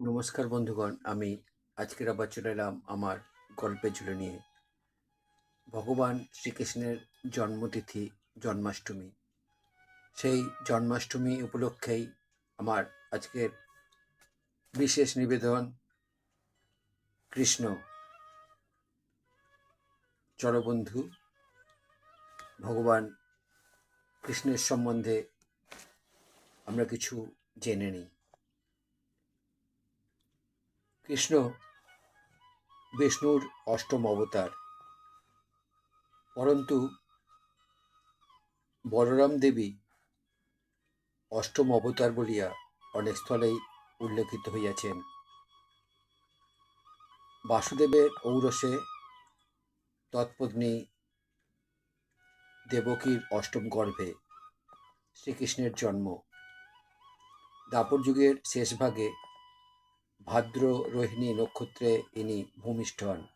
নমস্কার বন্ধুগণ, আমি আজকের আবার চলে এলাম আমার গল্পের ঝুলে নিয়ে। ভগবান শ্রীকৃষ্ণের জন্মতিথি জন্মাষ্টমী। সেই জন্মাষ্টমী উপলক্ষেই আমার আজকের বিশেষ নিবেদন, কৃষ্ণ। চরবন্ধু ভগবান কৃষ্ণের সম্বন্ধে আমরা কিছু জেনে নিই। কৃষ্ণ বিষ্ণুর অষ্টম অবতার। পরন্তু বলরাম দেবী অষ্টম অবতার বলিয়া অনেক স্থলেই উল্লেখিত হইয়াছেন। বাসুদেবের ঔরসে তৎপত্নী দেবকীর অষ্টম গর্ভে শ্রীকৃষ্ণের জন্ম। দাপর যুগের শেষ ভাগে ভাদ্র রোহিণী নক্ষত্রে ইনি ভূমিষ্ঠ হন।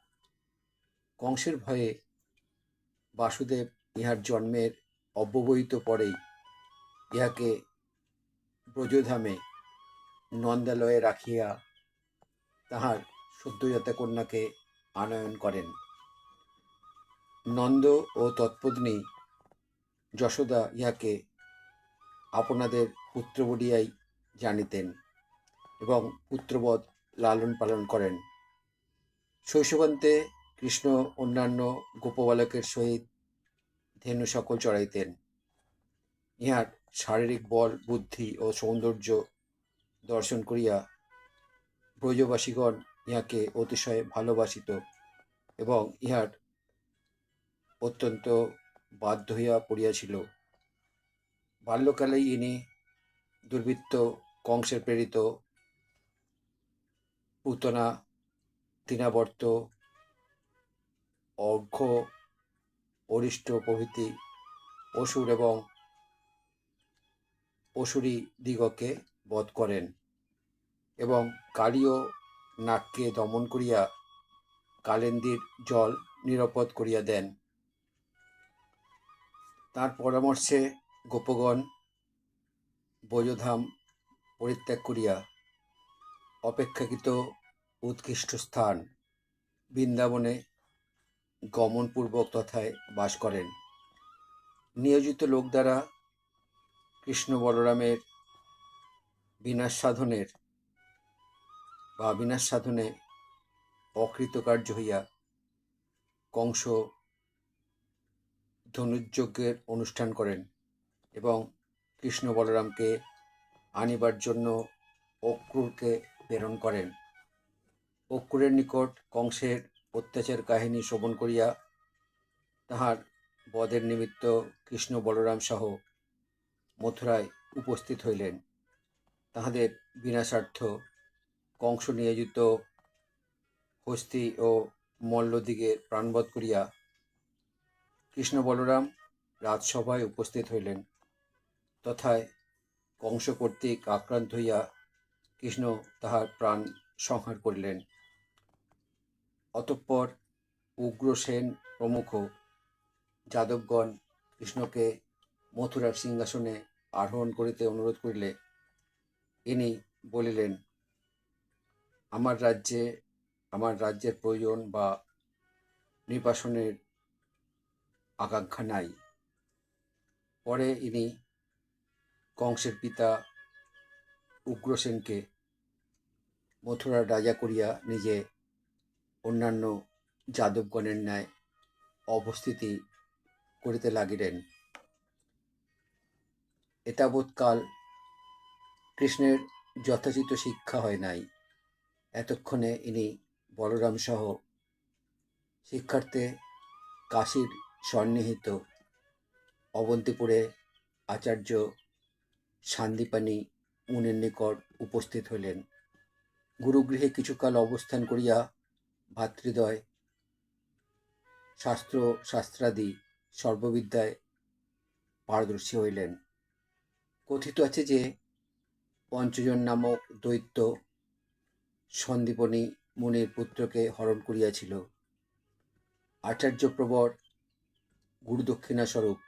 কংসের ভয়ে বাসুদেব ইহার জন্মের অব্যবহিত পরেই ইহাকে ব্রজধামে নন্দালয়ে রাখিয়া তাহার সদ্যজাতা কন্যাকে আনয়ন করেন। নন্দ ও তৎপত্নী যশোদা ইহাকে আপনাদের পুত্র বলিয়াই জানিতেন। এবং পুত্রবধ লালন পালন করেন। শৈশবান্তে কৃষ্ণ অন্যান্য গোপবালকের সহিত ধেনু সকল চড়াইতেন। ইহার শারীরিক বল, বুদ্ধি ও সৌন্দর্য দর্শন করিয়া ব্রজবাসীগণ ইহাকে অতিশয় ভালোবাসিত এবং ইহার অত্যন্ত বাধ্য হইয়া পড়িয়াছিল। বাল্যকালেই ইনি দুর্বৃত্ত, কংসের প্রেরিত পুতনা তৃণাবর্ত অর্ঘ্য, অরিষ্ট প্রভৃতি অসুর এবং অসুরী দিগকে বধ করেন এবং কালীয় নাককে দমন করিয়া কালেন্দির জল নিরাপদ করিয়া দেন। তার পরামর্শে গোপগণ বৈজধাম পরিত্যাগ করিয়া অপেক্ষাকৃত উৎকৃষ্ট স্থান। বৃন্দাবনে গমনপূর্বক তথায় বাস করেন। নিয়োজিত লোক দ্বারা কৃষ্ণ বলরামের বিনাশ সাধনের বা বিনাশ সাধনে অকৃতকার্য হইয়া কংস ধনুর্যজ্ঞের অনুষ্ঠান করেন এবং কৃষ্ণ বলরামকে আনিবার জন্য অক্রুরকে প্রেরণ করেন। অক্রুরের নিকট কংসের অত্যাচার কাহিনী শ্রবণ করিয়া তাহার বধের নিমিত্ত কৃষ্ণ বলরাম সহ মথুরায় উপস্থিত হইলেন। তাহাদের বিনাশার্থ কংস নিয়োজিত হস্তি ও মল্লদিগে প্রাণবধ করিয়া কৃষ্ণ বলরাম রাজসভায় উপস্থিত হইলেন। তথায় কংস কর্তৃক আক্রান্ত হইয়া কৃষ্ণ তাহার প্রাণ সংহার করিলেন। অতঃপর উগ্রসেন প্রমুখ যাদবগণ কৃষ্ণকে মথুরার সিংহাসনে আরোহণ করিতে অনুরোধ করিলে, ইনি বলিলেন, আমার রাজ্যে, আমার রাজ্যের প্রয়োজন বা নির্বাসনের আকাঙ্ক্ষা নাই। পরে ইনি কংসের পিতা উগ্রসেনকে মথুরার রাজা করিয়া নিজে অন্যান্য যাদবগণের ন্যায় অবস্থিতি করিতে লাগিলেন। এতাবৎকাল কৃষ্ণের যথোচিত শিক্ষা হয় নাই। এতক্ষণে ইনি বলরাম সহ শিক্ষার্থে কাশীর সন্নিহিত অবন্তিপুরে আচার্য শান্তিপানি মুনির নিকট উপস্থিত হইলেন। গুরুগৃহে কিছুকাল অবস্থান করিয়া ভাতৃদ্বয়, শাস্ত্র শাস্ত্রাদি সর্ববিদ্যায় পারদর্শী হইলেন। কথিত আছে যে পঞ্চজন নামক দৈত্য সন্দীপনী মুনির পুত্রকে হরণ করিয়াছিল। আচার্য প্রবর গুরুদক্ষিণা স্বরূপ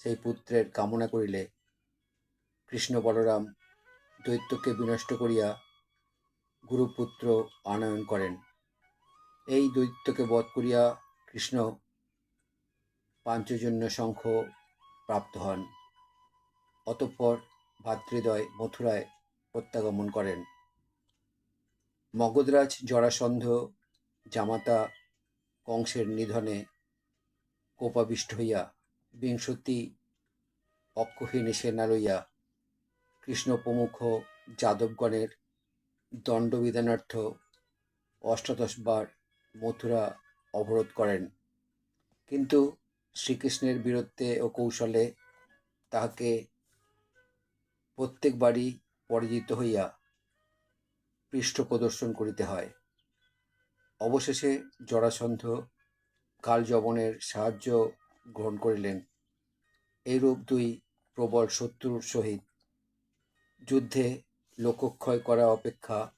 সেই পুত্রের কামনা করিলে কৃষ্ণ বলরাম দৈত্যকে বিনষ্ট করিয়া গুরুপুত্র আনয়ন করেন। এই দৈত্যকে বধ করিয়া কৃষ্ণ পাঞ্চজন্য শঙ্খ প্রাপ্ত হন। অতঃপর ভাতৃদয় মথুরায় প্রত্যাগমন করেন। মগধরাজ জরাসন্ধ জামাতা কংসের নিধনে কোপাবিষ্ট হইয়া বিংশতি অক্ষহীন সেনা লইয়া কৃষ্ণ প্রমুখ যাদবগণের দণ্ডবিধানার্থ অষ্টাদশ বার মথুরা অবরোধ করেন। কিন্তু শ্রীকৃষ্ণের বীরত্বে ও কৌশলে তাহাকে প্রত্যেকবারই পরাজিত হইয়া পৃষ্ঠ প্রদর্শন করিতে হয়। অবশেষে জরাসন্ধ কালযবনের সাহায্য গ্রহণ করিলেন। এইরূপ দুই প্রবল শত্রুর সহিত যুদ্ধে লোকক্ষয় করা অপেক্ষা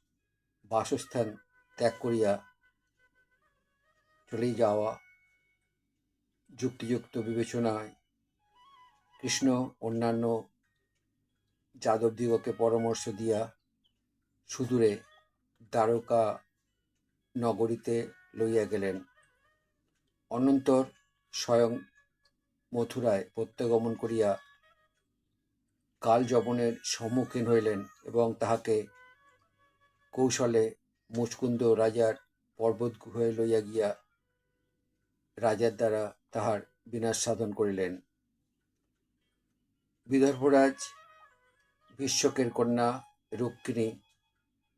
বাসস্থান ত্যাগ করিয়া চলে যাওয়া যুক্তিযুক্ত বিবেচনায় কৃষ্ণ অন্যান্য যাদবদিগকে পরামর্শ দিয়া সুদূরে দ্বারকা নগরীতে লইয়া গেলেন। অনন্তর স্বয়ং মথুরায় প্রত্যাগমন করিয়া কালযবনের সম্মুখীন হইলেন এবং তাহাকে কৌশলে মুচকুন্দ রাজার পর্বত গুহে লইয়া গিয়া রাজার দ্বারা তাহার বিনাশ সাধন করিলেন। বিদর্ভরাজ বিশ্বকের কন্যা রুক্মিণী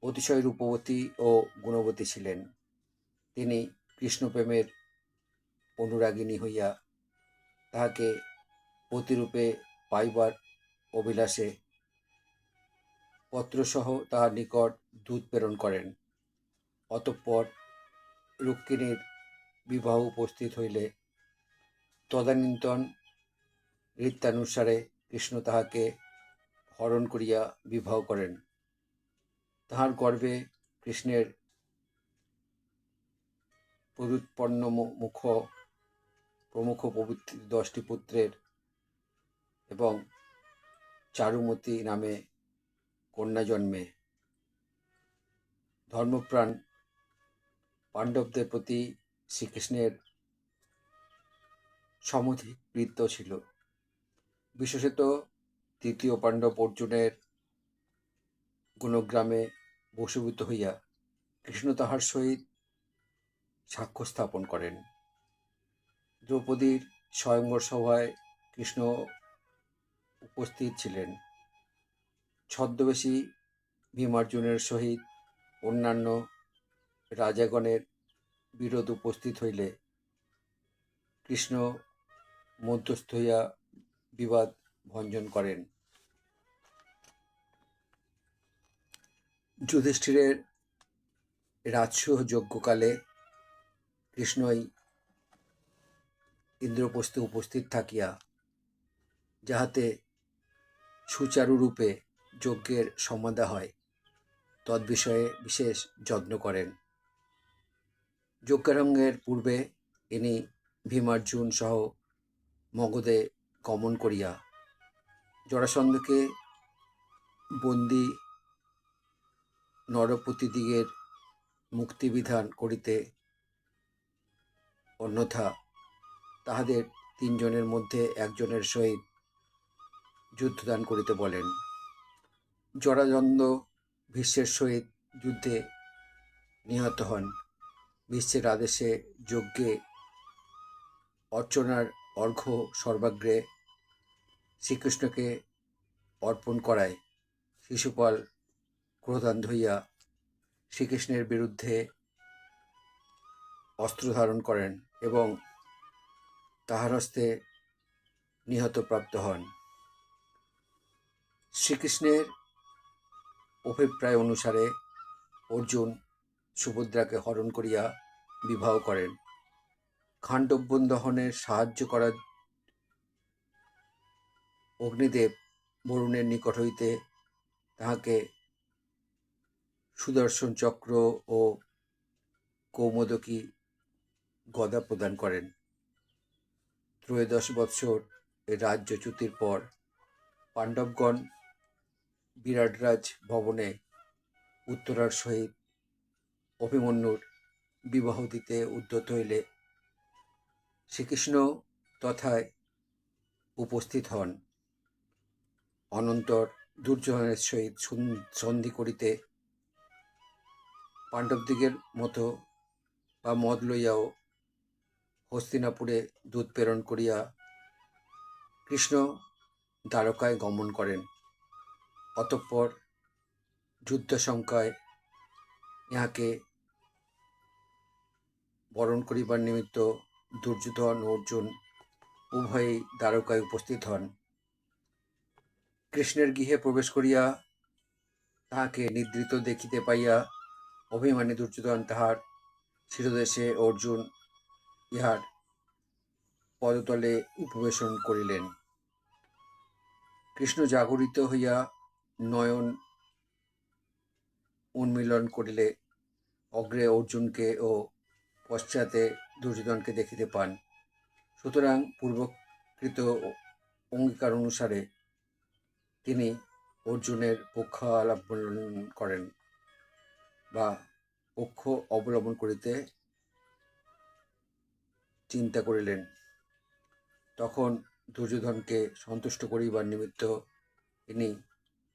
অতিশয় রূপবতী ও গুণবতী ছিলেন। তিনি কৃষ্ণপ্রেমের অনুরাগিনী হইয়া তাহাকে প্রতিরূপে পাইবার অভিলাষে পত্রসহ তাহার নিকট দূত প্রেরণ করেন। অতঃপর রুক্মিণীর বিবাহ উপস্থিত হইলে তদানীন্তন রীত্যানুসারে কৃষ্ণ তাহাকে হরণ করিয়া বিবাহ করেন। তাহার গর্ভে কৃষ্ণের প্রদুৎপন্ন মুখ প্রমুখ পবিত্র দশটি পুত্রের এবং চারুমতি নামে কন্যা জন্মে। ধর্মপ্রাণ পাণ্ডবদের প্রতি শ্রীকৃষ্ণের সমধিকৃত ছিল। বিশেষত তৃতীয় পাণ্ডব অর্জুনের গুণগ্রামে বসীভূত হইয়া কৃষ্ণ তাহার সহিত সাক্ষ্য স্থাপন করেন। দ্রৌপদীর স্বয়ংবর সভায় কৃষ্ণ উপস্থিত ছিলেন। ছদ্মবেশী ভীমার্জুনের সহিত অন্যান্য রাজাগণের বিরোধ উপস্থিত হইলে কৃষ্ণ মধ্যস্থ হইয়া বিবাদ ভঞ্জন করেন। যুধিষ্ঠিরের রাজসূহ যজ্ঞকালে কৃষ্ণই ইন্দ্রপ্রস্থে উপস্থিত থাকিয়া, যাহাতে সুচারুরূপে যজ্ঞের সমাধা হয়, তদ্বিষয়ে বিশেষ যত্ন করেন। যজ্ঞারঙ্গের পূর্বে ইনি ভীমার্জুন সহ মগধে গমন করিয়া জরাসন্ধকে বন্দি নরপতিদিগের মুক্তিবিধান করিতে অন্যথা তাহাদের তিনজনের মধ্যে একজনের সহিত যুদ্ধদান করিতে বলেন। জরাজন্দ ভীষ্মের সহিত যুদ্ধে নিহত হন। ভীষ্মের আদেশে যজ্ঞে অর্চনার অর্ঘ্য সর্বাগ্রে শ্রীকৃষ্ণকে অর্পণ করায়। শিশুপাল ক্রোধান্ধ হইয়া শ্রীকৃষ্ণের বিরুদ্ধে অস্ত্র ধারণ করেন এবং তাহার হস্তে নিহতপ্রাপ্ত হন। শ্রীকৃষ্ণের অভিপ্রায় অনুসারে অর্জুন সুভদ্রাকে হরণ করিয়া বিবাহ করেন। খাণ্ডবন দহনের সাহায্য করার অগ্নিদেব বরুণের নিকট হইতে তাহাকে সুদর্শন চক্র ও কৌমোদকী গদা প্রদান করেন। ত্রয়োদশ বৎসর রাজ্যচ্যুতির পর পাণ্ডবগণ বিরাটরাজ ভবনে উত্তরার সহিত অভিমন্যুর বিবাহ দিতে উদ্যত হইলে শ্রীকৃষ্ণ তথায় উপস্থিত হন। অনন্তর দুর্যোধনের সহিত সন্ধি করিতে পাণ্ডবদিগের মতো বা মদ লইয়াও হস্তিনাপুরে দূত প্রেরণ করিয়া কৃষ্ণ দ্বারকায় গমন করেন। অতঃপর যুদ্ধশঙ্কায় ইহাকে বরণ করিবার নিমিত্ত দুর্যোধন, অর্জুন উভয়েই দ্বারকায় উপস্থিত হন। কৃষ্ণের গৃহে প্রবেশ করিয়া তাহাকে নিদ্রিত দেখিতে পাইয়া অভিমানী দুর্যোধন তাহার শিরদেশে অর্জুন ইহার পদতলে উপবেশন করিলেন। কৃষ্ণ জাগরিত হইয়া নয়ন উন্মিলন করিলে অগ্রে অর্জুনকে ও পশ্চাতে দুর্যোধনকে দেখিতে পান। সুতরাং পূর্বকৃত অঙ্গীকার অনুসারে তিনি অর্জুনের পক্ষ অবলম্বন করেন বা পক্ষ অবলম্বন করিতে চিন্তা করিলেন। তখন দুর্যোধনকে সন্তুষ্ট করিবার নিমিত্ত তিনি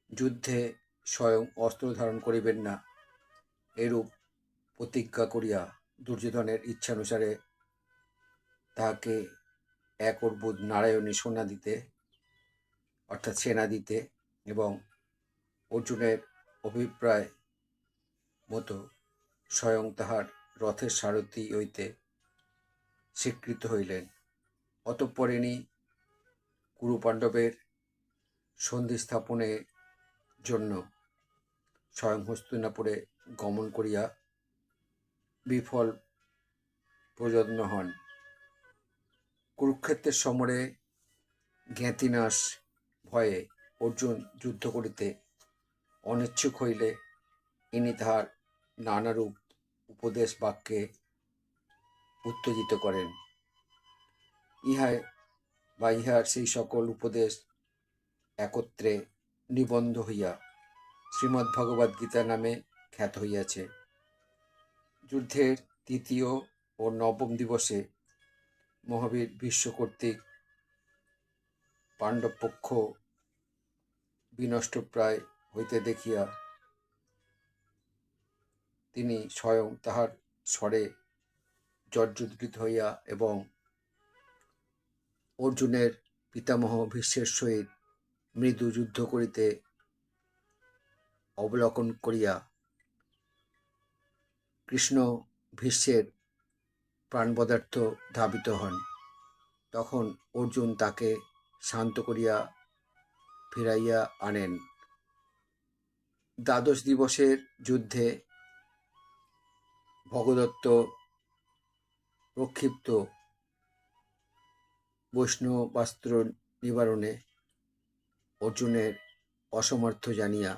যুদ্ধে স্বয়ং অস্ত্র ধারণ করিবেন না, এরূপ প্রতিজ্ঞা করিয়া দুর্যোধনের ইচ্ছানুসারে তাহাকে এক অর্বুদ নারায়ণী সোনা দিতে অর্থাৎ সেনা দিতে এবং অর্জুনের অভিপ্রায় মতো স্বয়ং তাহার রথের সারথি হইতে স্বীকৃত হইলেন। অতঃপর ইনি কুরু পাণ্ডবের সন্ধি স্থাপনের জন্য স্বয়ং হস্তিনাপুরে গমন করিয়া বিফল প্রযত্ন হন। কুরুক্ষেত্রের সমরে জ্ঞাতিনাশ ভয়ে অর্জুন যুদ্ধ করিতে অনিচ্ছুক হইলে ইনি তাহার নানারূপ উপদেশ বাক্যে উত্তেজিত করেন। ইহায় বা ইহার সেই সকল উপদেশ একত্রে নিবন্ধ হইয়া শ্রীমদ্ ভগবদ্ নামে খ্যাত হইয়াছে। যুদ্ধের তৃতীয় ও নবম দিবসে মহাবীর বিশ্ব কর্তৃক পাণ্ডবপক্ষ বিনষ্টপ্রায় হইতে দেখিয়া তিনি স্বয়ং তাহার স্বরে জর্জরিত হইয়া এবং অর্জুনের পিতামহ ভীষ্মের সহিত মৃদু যুদ্ধ করিতে অবলোকন করিয়া কৃষ্ণ ভীষ্মের প্রাণপদার্থ ধাবিত হন। তখন অর্জুন তাকে শান্ত করিয়া ফিরাইয়া আনেন। দ্বাদশ দিবসের যুদ্ধে ভগদত্ত প্রক্ষিপ্ত বৈষ্ণবাস্ত্র নিবারণে অর্জুনের অসমর্থ জানিয়া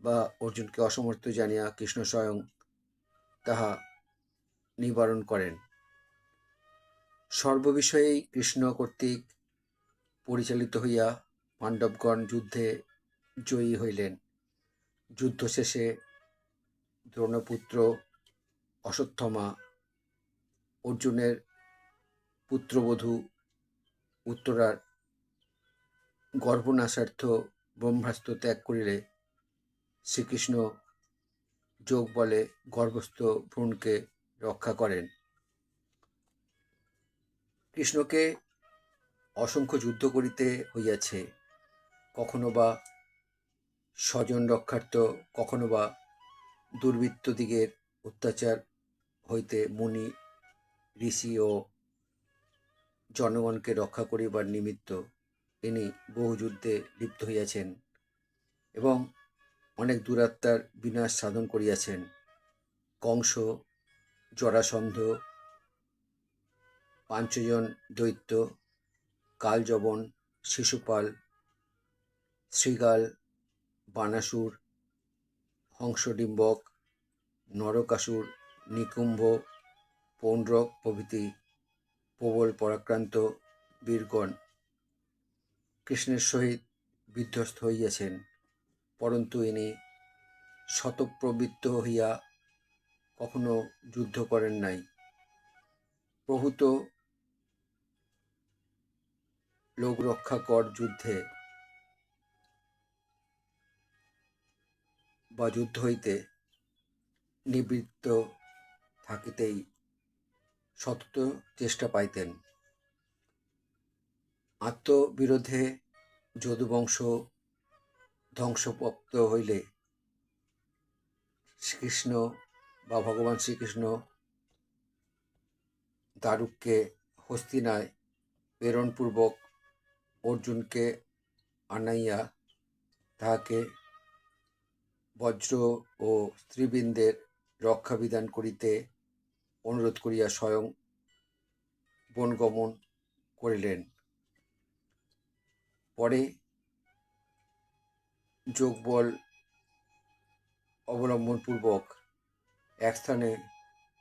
বা অর্জুনকে অসমর্থ জানিয়া কৃষ্ণ স্বয়ং তাহা নিবারণ করেন। সর্ববিষয়েই কৃষ্ণ কর্তৃক পরিচালিত হইয়া পাণ্ডবগণ যুদ্ধে জয়ী হইলেন। যুদ্ধ শেষে দ্রোণপুত্র অশ্বত্থমা অর্জুনের পুত্রবধূ উত্তরার গর্ভনাশার্থ ব্রহ্মাস্ত্র ত্যাগ করিলে শ্রীকৃষ্ণ যোগ বলে গর্ভস্থ ভ্রূণকে রক্ষা করেন। কৃষ্ণকে অসংখ্য যুদ্ধ করিতে হইয়াছে। কখনো বা স্বজন রক্ষার্থ, কখনো বা দুর্বৃত্তদিগের অত্যাচার হইতে মুনি, ঋষি ও জনগণকে রক্ষা করিবার নিমিত্ত তিনি বহু যুদ্ধে লিপ্ত হইয়াছেন এবং অনেক দুরাত্মার বিনাশ সাধন করিয়াছেন। কংস, জরাসন্ধ, পাঞ্চজন দৈত্য, কালযবন, শিশুপাল, শ্রীগাল, বানাসুর, হংসডিম্বক, নরকাসুর, নিকুম্ভ, পৌণ্ড্রক প্রভৃতি প্রবল পরাক্রান্ত বীরগণ কৃষ্ণের সহিত বিধ্বস্ত হইয়াছেন। পরন্তু ইনি শতপ্রবৃত্ত হইয়া কখনো যুদ্ধ করেন নাই। প্রভূত লোক রক্ষা কর যুদ্ধে বা যুদ্ধ হইতে নিবৃত্ত থাকিতেই সতত চেষ্টা পাইতেন। আত্মবিরোধে যদুবংশ ধ্বংসপ্রাপ্ত হইলে শ্রীকৃষ্ণ বা ভগবান শ্রীকৃষ্ণ দারুককে হস্তিনায় প্রেরণপূর্বক অর্জুনকে আনাইয়া তাহাকে বজ্র ও স্ত্রীবৃন্দের রক্ষাবিধান করিতে অনুরোধ করিয়া স্বয়ং বনগমন করিলেন। পরে যোগবল অবলম্বনপূর্বক এক স্থানে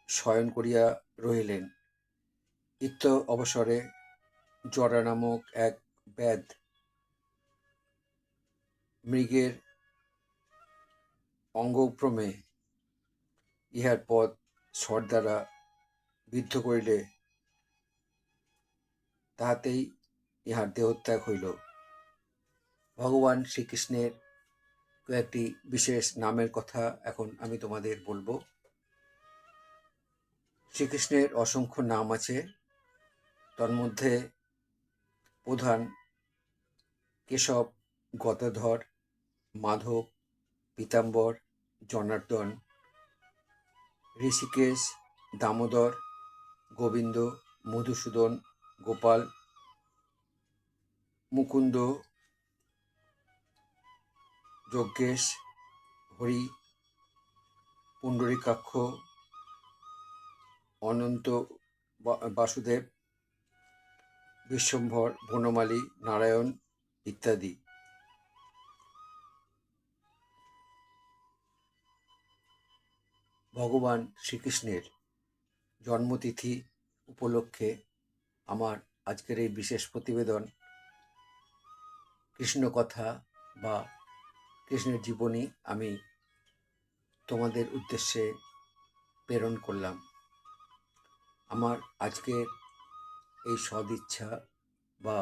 শয়ন করিয়া রহিলেন। ইত্য অবসরে জরা নামক এক ব্যাধ মৃগের অঙ্গক্রমে ইহার পথ স্বর দ্বারা বিদ্ধ করিলে তাহাতেই ইহার দেহত্যাগ হইল। ভগবান শ্রীকৃষ্ণের কয়েকটি বিশেষ নামের কথা এখন আমি তোমাদের বলব। শ্রীকৃষ্ণের অসংখ্য নাম আছে। তন্মধ্যে প্রধান কেশব, গদাধর, মাধব, পীতাম্বর, জনার্দন, ঋষিকেশ, দামোদর, গোবিন্দ, মধুসূদন, গোপাল, মুকুন্দ যজ্ঞেশ হরি, পুণ্ডরীকাক্ষ, অনন্ত বাসুদেব, বিশ্বম্ভর, বনমালী, নারায়ণ ইত্যাদি। ভগবান শ্রীকৃষ্ণের জন্মতিথি উপলক্ষে আমার আজকের এই বিশেষ প্রতিবেদন কৃষ্ণকথা বা কৃষ্ণের জীবনী আমি তোমাদের উদ্দেশ্যে প্রেরণ করলাম। আমার আজকের এই সদিচ্ছা বা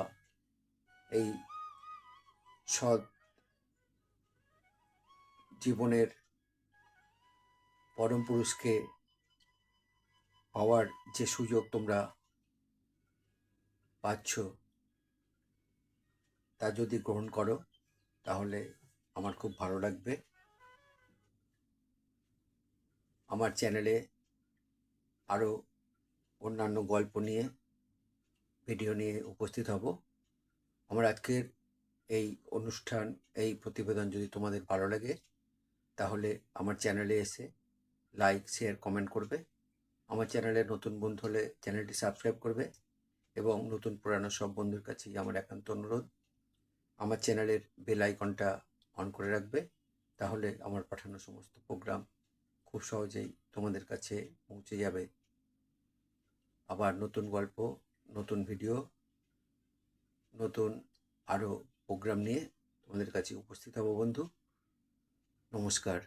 এই সৎ জীবনের পরম পুরুষকে পাওয়ার যে সুযোগ তোমরা পাচ্ছ, তা যদি গ্রহণ করো, তাহলে আমার খুব ভালো লাগবে। আমার চ্যানেলে আরও অন্যান্য গল্প নিয়ে, ভিডিও নিয়ে উপস্থিত হব। আমার আজকের এই অনুষ্ঠান, এই প্রতিবেদন যদি তোমাদের ভালো লাগে, তাহলে আমার চ্যানেলে এসে লাইক, শেয়ার, কমেন্ট করবে। আমার চ্যানেলে নতুন বন্ধু হলে চ্যানেলটি সাবস্ক্রাইব করবে এবং নতুন পুরানো সব বন্ধুর কাছেই আমার একান্ত অনুরোধ। আমার চ্যানেলের বেল আইকনটা অন করে রাখবে। তাহলে আমার পাঠানো সমস্ত প্রোগ্রাম খুব সহজেই তোমাদের কাছে পৌঁছে যাবে। আবার নতুন গল্প, নতুন ভিডিও নতুন আরও প্রোগ্রাম নিয়ে তোমাদের কাছে উপস্থিত হব বন্ধু। নমস্কার।